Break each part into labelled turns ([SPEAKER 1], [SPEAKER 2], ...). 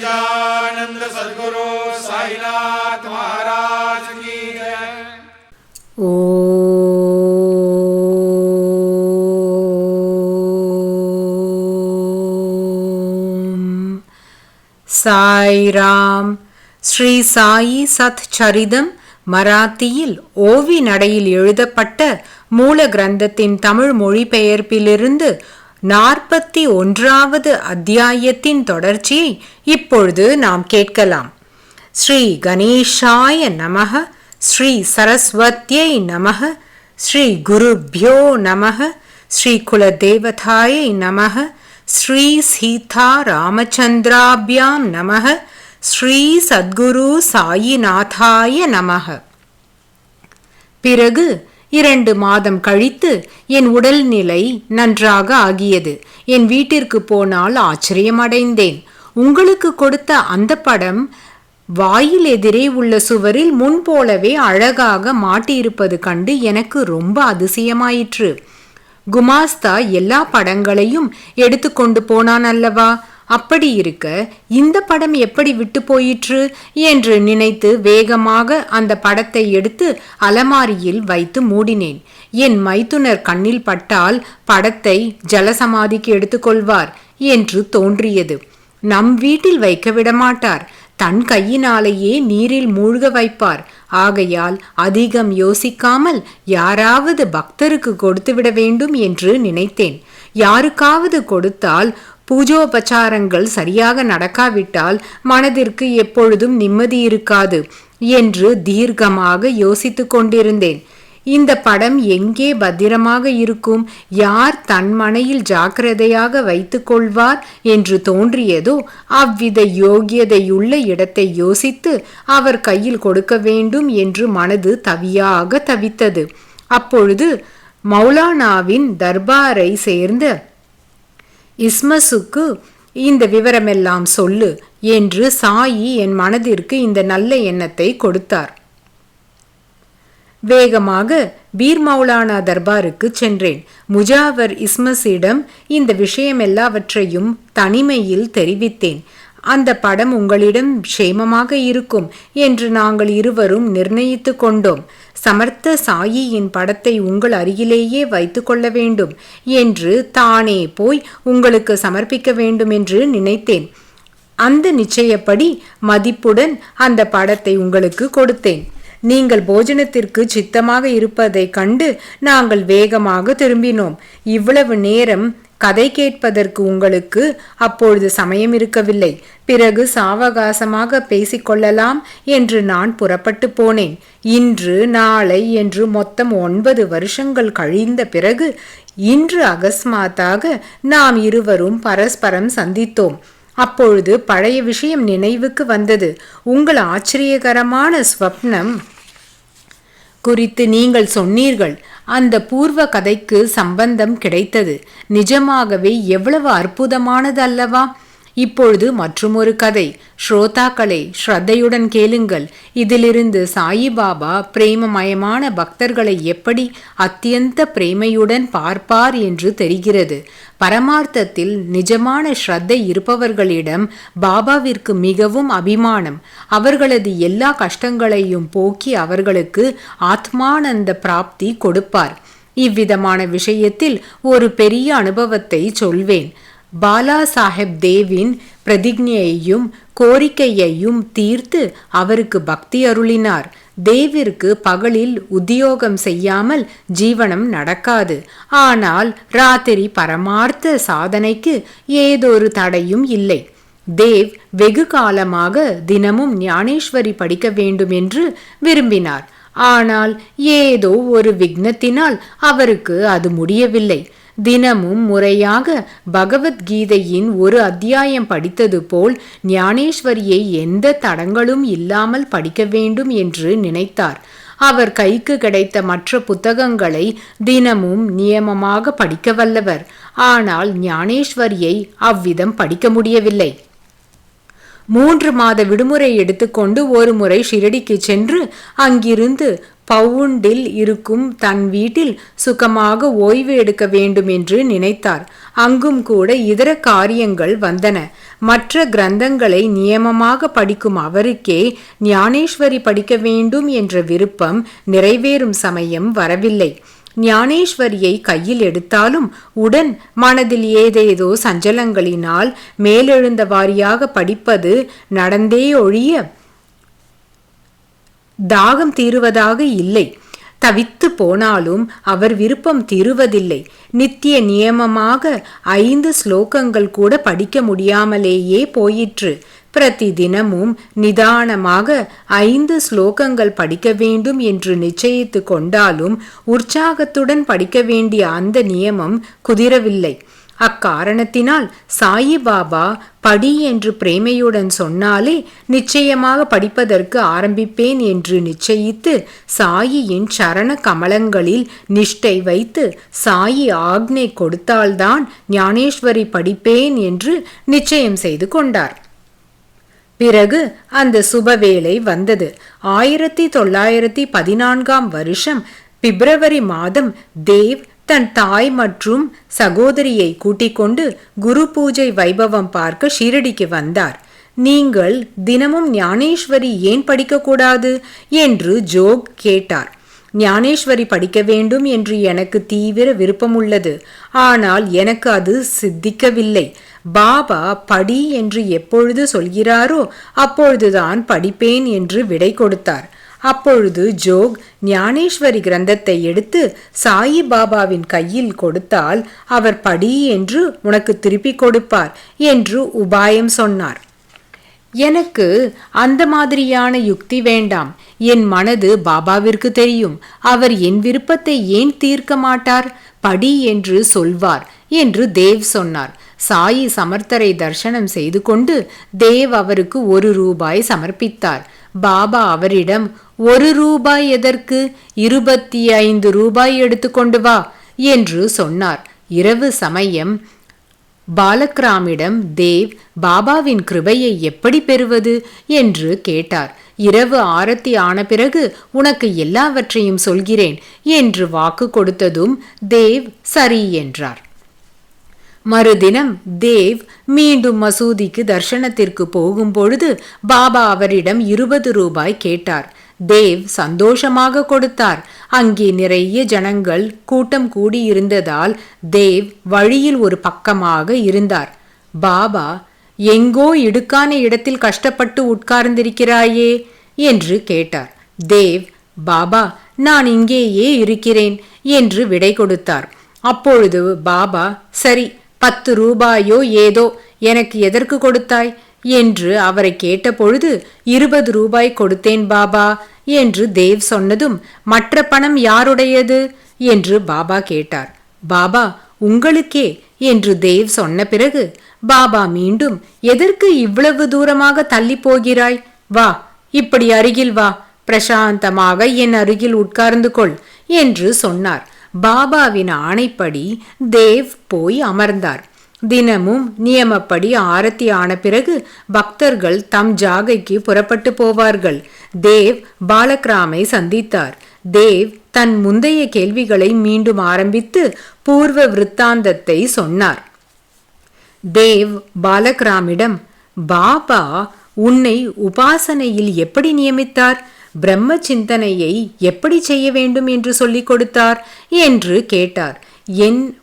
[SPEAKER 1] सच्चिदानंद सदगुरु साईनाथ महाराज की जय
[SPEAKER 2] ஓம் சாய்ராம் ஸ்ரீ சாயி சத் சரிதம் மராத்தியில் ஓவி நடையில் எழுதப்பட்ட மூல கிரந்தத்தின் தமிழ் மொழிபெயர்ப்பிலிருந்து நாற்பத்தி ஒன்றாவது அத்தியாயத்தின் தொடர்ச்சியை இப்பொழுது நாம் கேட்கலாம். ஸ்ரீ கணேஷாய நமக ஸ்ரீ சரஸ்வத்யை நமக ஸ்ரீ குருப்யோ நமக ஸ்ரீ குலதேவதாயை நமக ஸ்ரீ சீதா ராமச்சந்திராபியாம் நமக ஸ்ரீ சத்குரு சாயிநாதாய நமக. பிறகு இரண்டு மாதம் கழித்து என் உடல்நிலை நன்றாக ஆகியது. என் வீட்டிற்கு போனால் ஆச்சரியமடைந்தேன். உங்களுக்கு கொடுத்த அந்த படம் வாயில் எதிரே உள்ள சுவரில் முன்போலவே அழகாக மாட்டியிருப்பது கண்டு எனக்கு ரொம்ப அதிசயமாயிற்று. குமாஸ்தா எல்லா படங்களையும் எடுத்துக்கொண்டு போனான் அல்லவா? அப்படி இருக்க இந்த படம் எப்படி விட்டு போயிற்று என்று நினைத்து வேகமாக அந்த படத்தை எடுத்து அலமாரியில் வைத்து மூடினேன். என் மைத்துனர் கண்ணில் பட்டால் படத்தை ஜலசமாதிக்கு எடுத்துக்கொள்வார் என்று தோன்றியது. நம் வீட்டில் வைக்க விடமாட்டார். தன் கையினாலேயே நீரில் மூழ்க வைப்பார். ஆகையால் அதிகம் யோசிக்காமல் யாராவது பக்தருக்கு கொடுத்துவிட வேண்டும் என்று நினைத்தேன். யாருக்காவது கொடுத்தால் பூஜோபச்சாரங்கள் சரியாக நடக்காவிட்டால் மனதிற்கு எப்பொழுதும் நிம்மதி இருக்காது என்று தீர்க்கமாக யோசித்துக் கொண்டிருந்தேன். இந்த படம் எங்கே பத்திரமாக இருக்கும்? யார் தன் மனையில் ஜாக்கிரதையாக வைத்துக் கொள்வார் என்று தோன்றியதோ அவ்வித யோகியதையுள்ள இடத்தை யோசித்து அவர் கையில் கொடுக்க வேண்டும் என்று மனது தவியாக தவித்தது. அப்பொழுது மௌலானாவின் தர்பாரை சேர்ந்த இஸ்மசுக்கு இந்த விவரமெல்லாம் சொல்லு என்று சாயி என் மனதிற்கு இந்த நல்ல எண்ணத்தை கொடுத்தார். வேகமாக பீர் மௌலானா தர்பாருக்கு சென்றேன். முஜாவர் இஸ்மஸிடம் இந்த விஷயம் எல்லாவற்றையும் தனிமையில் தெரிவித்தேன். அந்த படம் உங்களிடம் க்ஷேமமாக இருக்கும் என்று நாங்கள் இருவரும் நிர்ணயித்து கொண்டோம். சமர்த்த சாயியின் படத்தை உங்கள் அருகிலேயே வைத்து கொள்ள வேண்டும் என்று தானே போய் உங்களுக்கு சமர்ப்பிக்க வேண்டும் என்று நினைத்தேன். அந்த நிச்சயப்படி மதிப்புடன் அந்த படத்தை உங்களுக்கு கொடுத்தேன். நீங்கள் போஜனத்திற்கு சித்தமாக இருப்பதைக் கண்டு நாங்கள் வேகமாக திரும்பினோம். இவ்வளவு நேரம் கதை கேட்பதற்கு உங்களுக்கு அப்பொழுது சமயம் இருக்கவில்லை. பிறகு சாவகாசமாக பேசிக்கொள்ளலாம் என்று நான் புறப்பட்டு போனேன். இன்று நாளை என்று மொத்தம் ஒன்பது வருஷங்கள் கழிந்த பிறகு இன்று அகஸ்மாத்தாக நாம் இருவரும் பரஸ்பரம் சந்தித்தோம். அப்பொழுது பழைய விஷயம் நினைவுக்கு வந்தது. உங்கள் ஆச்சரியகரமான ஸ்வப்னம் குறித்து நீங்கள் சொன்னீர்கள். அந்த பூர்வ கதைக்கு சம்பந்தம் கிடைத்தது. நிஜமாகவே எவ்வளவு அற்புதமானது அல்லவா இப்பொழுது மற்றுமொரு கதை. ஸ்ரோதாக்களை ஸ்ரத்தையுடன் கேளுங்கள். இதிலிருந்து சாயிபாபா பிரேமமயமான பக்தர்களை எப்படி அத்தியந்த பிரேமையுடன் பார்ப்பார் என்று தெரிகிறது. பரமார்த்தத்தில் நிஜமான ஸ்ரத்தை இருப்பவர்களிடம் பாபாவிற்கு மிகவும் அபிமானம். அவர்களது எல்லா கஷ்டங்களையும் போக்கி அவர்களுக்கு ஆத்மானந்த பிராப்தி கொடுப்பார். இவ்விதமான விஷயத்தில் ஒரு பெரிய அனுபவத்தை சொல்வேன். பாலா சாஹெப் தேவின் பிரதிஜையையும் கோரிக்கையையும் தீர்த்து அவருக்கு பக்தி அருளினார். தேவிற்கு பகலில் உத்தியோகம் செய்யாமல் ஜீவனம் நடக்காது. ஆனால் ராத்திரி பரமார்த்த சாதனைக்கு ஏதொரு தடையும் இல்லை. தேவ் வெகு காலமாக தினமும் ஞானேஸ்வரி படிக்க வேண்டும் என்று விரும்பினார். ஆனால் ஏதோ ஒரு விக்னத்தினால் அவருக்கு அது முடியவில்லை. தினமும் முறையாக பகவத்கீதையின் ஒரு அத்தியாயம் படித்தது போல் ஞானேஸ்வரியை எந்த தடங்களும் இல்லாமல் படிக்க வேண்டும் என்று நினைத்தார். அவர் கைக்கு கிடைத்த மற்ற புத்தகங்களை தினமும் நியமமாக படிக்க வல்லவர். ஆனால் ஞானேஸ்வரியை அவ்விதம் படிக்க முடியவில்லை. மூன்று மாத விடுமுறை எடுத்துக்கொண்டு ஒரு முறை ஷிரடிக்கு சென்று அங்கிருந்து பவுண்டில் இருக்கும் தன் வீட்டில் சுகமாக ஓய்வு எடுக்க வேண்டும் என்று நினைத்தார். அங்கும் கூட இதர காரியங்கள் வந்தன. மற்ற கிரந்தங்களை நியமமாக படிக்கும் அவருக்கே ஞானேஸ்வரி படிக்க வேண்டும் என்ற விருப்பம் நிறைவேறும் சமயம் வரவில்லை. ஞானேஸ்வரியை கையில் எடுத்தாலும் உடன் மனதில் ஏதேதோ சஞ்சலங்களினால் மேலெழுந்த வாரியாக படிப்பது நடந்தே ஒழிய தாகம் தீருவதாக இல்லை. தவித்து போனாலும் அவர் விருப்பம் தீருவதில்லை. நித்திய நியமமாக ஐந்து ஸ்லோகங்கள் கூட படிக்க முடியாமலேயே போயிற்று. பிரதி தினமும் நிதானமாக ஐந்து ஸ்லோகங்கள் படிக்க வேண்டும் என்று நிச்சயித்து கொண்டாலும் உற்சாகத்துடன் படிக்க வேண்டிய அந்த நியமம் குதிரவில்லை. அக்காரணத்தினால் சாயி பாபா படி என்று பிரேமையுடன் சொன்னாலே நிச்சயமாக படிப்பதற்கு ஆரம்பிப்பேன் என்று நிச்சயித்து சாயியின் சரண கமலங்களில் நிஷ்டை வைத்து சாயி ஆக்னை கொடுத்தால்தான் ஞானேஸ்வரி படிப்பேன் என்று நிச்சயம் செய்து கொண்டார். பிறகு அந்த சுபவேளை வந்தது. ஆயிரத்தி தொள்ளாயிரத்தி பதினான்காம் வருஷம் பிப்ரவரி மாதம் தேவ் தன் தாய் மற்றும் சகோதரியை கூட்டிக் கொண்டு குரு பூஜை வைபவம் பார்க்க ஷீரடிக்கு வந்தார். நீங்கள் தினமும் ஞானேஸ்வரி ஏன் படிக்கக்கூடாது? என்று ஜோக் கேட்டார். ஞானேஸ்வரி படிக்க வேண்டும் என்று எனக்கு தீவிர விருப்பமுள்ளது. ஆனால் எனக்கு அது சித்திக்கவில்லை. பாபா படி என்று எப்பொழுது சொல்கிறாரோ அப்பொழுதுதான் படிப்பேன் என்று விடை கொடுத்தார். அப்பொழுது ஜோக் ஞானேஸ்வரி கிரந்தத்தை எடுத்து சாயி பாபாவின் கையில் கொடுத்தால் அவர் படி என்று உனக்கு திருப்பிக் கொடுப்பார் என்று உபாயம் சொன்னார். எனக்கு அந்த மாதிரியான யுக்தி வேண்டாம். என் மனது பாபாவிற்கு தெரியும். அவர் என் விருப்பத்தை ஏன் தீர்க்க மாட்டார்? படி என்று சொல்வார் என்று தேவ் சொன்னார். சாயி சமர்த்தரை தர்சனம் செய்து கொண்டு தேவ் அவருக்கு ஒரு ரூபாய் சமர்ப்பித்தார். பாபா அவரிடம் ஒரு ரூபாய் எதற்கு? இருபத்தி ஐந்து ரூபாய் எடுத்துக்கொண்டு வா என்று சொன்னார். இரவு சமயம். பாலக்ராமிடம் தேவ் பாபாவின் கிருபையை எப்படி பெறுவது? என்று கேட்டார். இரவு ஆரத்தி ஆன பிறகு உனக்கு எல்லாவற்றையும் சொல்கிறேன் என்று வாக்கு கொடுத்ததும் தேவ் சரி என்றார். மறுதினம் தேவ் மீண்டும் மசூதிக்கு தர்ஷனத்திற்கு போகும்பொழுது பாபா அவரிடம் இருபது ரூபாய் கேட்டார். தேவ் சந்தோஷமாக கொடுத்தார். அங்கே நிறைய ஜனங்கள் கூட்டம் கூடியிருந்ததால் தேவ் வழியில் ஒரு பக்கமாக இருந்தார். பாபா எங்கோ இடுக்கான இடத்தில் கஷ்டப்பட்டு உட்கார்ந்திருக்கிறாயே என்று கேட்டார். தேவ் பாபா நான் இங்கேயே இருக்கிறேன் என்று விடை கொடுத்தார். அப்பொழுது பாபா சரி பத்து ரூபாயோ ஏதோ எனக்கு எதற்கு கொடுத்தாய்? என்று அவரை கேட்டபொழுது இருபது ரூபாய் கொடுத்தேன் பாபா என்று தேவ் சொன்னதும் மற்ற பணம் யாருடையது? என்று பாபா கேட்டார். பாபா உங்களுக்கே என்று தேவ் சொன்ன பிறகு பாபா மீண்டும் எதற்கு இவ்வளவு தூரமாக தள்ளி போகிறாய்? வா இப்படி அருகில் வா பிரசாந்தமாக என் அருகில் உட்கார்ந்து கொள் என்று சொன்னார். பாபாவின் ஆணைப்படி தேவ் போய் அமர்ந்தார். தினமும் நியமப்படி ஆரத்தி ஆன பிறகு பக்தர்கள் தம் ஜாகைக்கு புறப்பட்டு போவார்கள். தேவ் பாலக்ராமை சந்தித்தார். தேவ் தன் முந்தைய கேள்விகளை மீண்டும் ஆரம்பித்து பூர்வ விருத்தாந்தத்தை சொன்னார். தேவ் பாலக்ராமிடம் பாபா உன்னை உபாசனையில் எப்படி நியமித்தார்? பிரம்ம சிந்தனையை எப்படி செய்ய வேண்டும் என்று சொல்லிக் கொடுத்தார் என்று கேட்டார். என்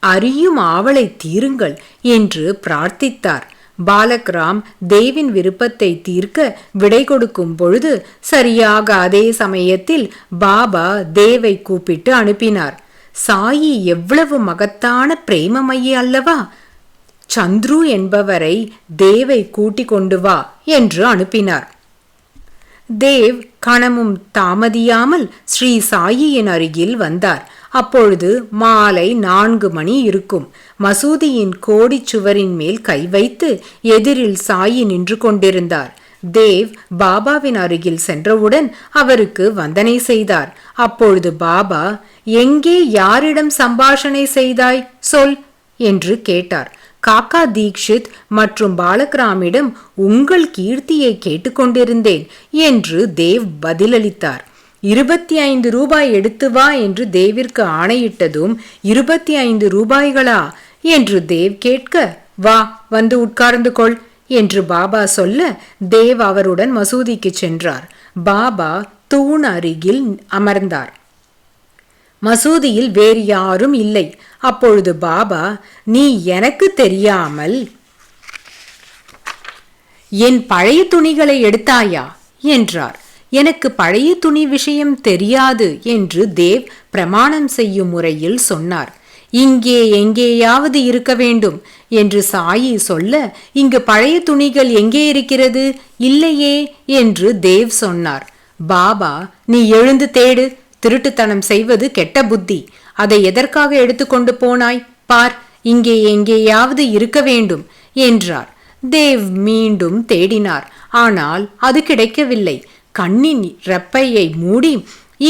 [SPEAKER 2] அறியும் ஆவலை தீருங்கள் என்று பிரார்த்தித்தார். பாலக்ராம் தேவின் விருப்பத்தை தீர்க்க விடை கொடுக்கும் பொழுது சரியாக அதே சமயத்தில் பாபா தேவை கூப்பிட்டு அனுப்பினார். சாயி எவ்வளவு மகத்தான பிரேமமையே அல்லவா? சந்துரு என்பவரை தேவை கூட்டிக் கொண்டு வா என்று அனுப்பினார். தேவ் கணமும் தாமதியாமல் ஸ்ரீ சாயியின் அருகில் வந்தார். அப்பொழுது மாலை நான்கு மணி இருக்கும். மசூதியின் கோடிச் சுவரின் மேல் கை வைத்து எதிரில் சாயி நின்று கொண்டிருந்தார். தேவ் பாபாவின் அருகில் சென்றவுடன் அவருக்கு வந்தனை செய்தார். அப்பொழுது பாபா எங்கே யாரிடம் சம்பாஷணை செய்தாய்? சொல் என்று கேட்டார். காக்கா தீக்ஷித் மற்றும் பாலக்ராமிடம் உங்கள் கீர்த்தியை கேட்டுக்கொண்டிருந்தேன் என்று தேவ் பதிலளித்தார். இருபத்தி ஐந்து ரூபாய் எடுத்து வா என்று தேவிற்கு ஆணையிட்டதும் இருபத்தி ஐந்து ரூபாய்களா என்று தேவ் கேட்க வா வந்து உட்கார்ந்து கொள் என்று பாபா சொல்ல தேவ் அவருடன் மசூதிக்கு சென்றார். பாபா தூண் அருகில் அமர்ந்தார். மசூதியில் வேறு யாரும் இல்லை. அப்பொழுது பாபா நீ எனக்கு தெரியாமல் என் பழைய துணிகளை எடுத்தாயா? என்றார். எனக்கு பழைய துணி விஷயம் தெரியாது என்று தேவ் பிரமாணம் செய்யும் முறையில் சொன்னார். இங்கே எங்கேயாவது இருக்க வேண்டும் என்று சாயி சொல்ல இங்கு பழைய துணிகள் எங்கே இருக்கிறது? இல்லையே என்று தேவ் சொன்னார். பாபா நீ எழுந்து தேடு. திருட்டுத்தனம் செய்வது கெட்ட புத்தி. அதை எதற்காக எடுத்துக்கொண்டு போனாய்? பார் இங்கே எங்கேயாவது இருக்க வேண்டும் என்றார். தேவ் மீண்டும் தேடினார். ஆனால் அது கிடைக்கவில்லை. கண்ணின் ரெப்பையை மூடி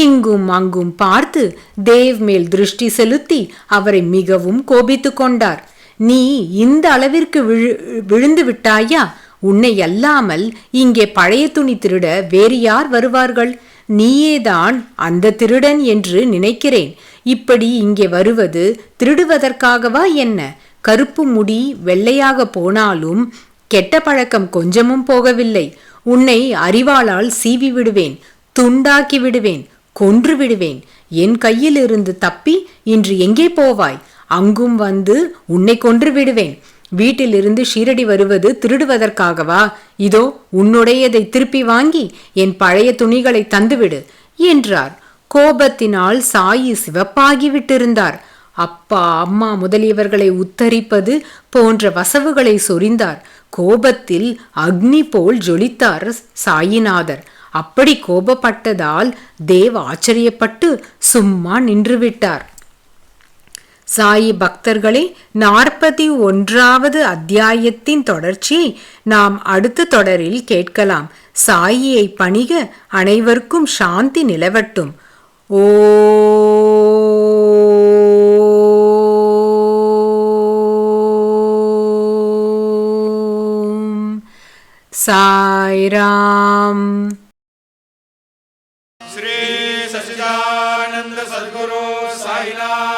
[SPEAKER 2] இங்கும் அங்கும் பார்த்து தேவ் மேல் திருஷ்டி செலுத்தி அவரை மிகவும் கோபித்துக் கொண்டார். நீ இந்த அளவிற்கு விழு விழுந்து விட்டாயா? உன்னை அல்லாமல் இங்கே பழைய துணி திருட வேறு யார் வருவார்கள்? நீயேதான் அந்த திருடன் என்று நினைக்கிறேன். இப்படி இங்கே வருவது திருடுவதற்காகவா என்ன? கருப்பு முடி வெள்ளையாக போனாலும் கெட்ட பழக்கம் கொஞ்சமும் போகவில்லை. உன்னை அறிவாளால் சீவி விடுவேன் துண்டாக்கி விடுவேன் கொன்று விடுவேன். என் கையிலிருந்து தப்பி இன்று எங்கே போவாய்? அங்கும் வந்து உன்னை கொன்று விடுவேன். வீட்டிலிருந்து ஷீரடி வருவது திருடுவதற்காகவா? இதோ உன்னுடையதை திருப்பி வாங்கி என் பழைய துணிகளை தந்துவிடு என்றார். கோபத்தினால் சாயி சிவப்பாகிவிட்டிருந்தார். அப்பா அம்மா முதலியவர்களை உத்தரிப்பது போன்ற வசவுகளை சொரிந்தார். கோபத்தில் அக்னி போல் ஜொலித்தார் சாயிநாதர். அப்படி கோபப்பட்டதால் தேவ் ஆச்சரியப்பட்டு சும்மா நின்றுவிட்டார். சாயி பக்தர்களே நாற்பத்தி ஒன்றாவது அத்தியாயத்தின் தொடர்ச்சியை நாம் அடுத்த தொடரில் கேட்கலாம் சாயியை பணிக அனைவருக்கும் சாந்தி நிலவட்டும் ஓம் சாய்ராம்
[SPEAKER 1] श्री सच्चिदानंद सद्गुरु साईनाथ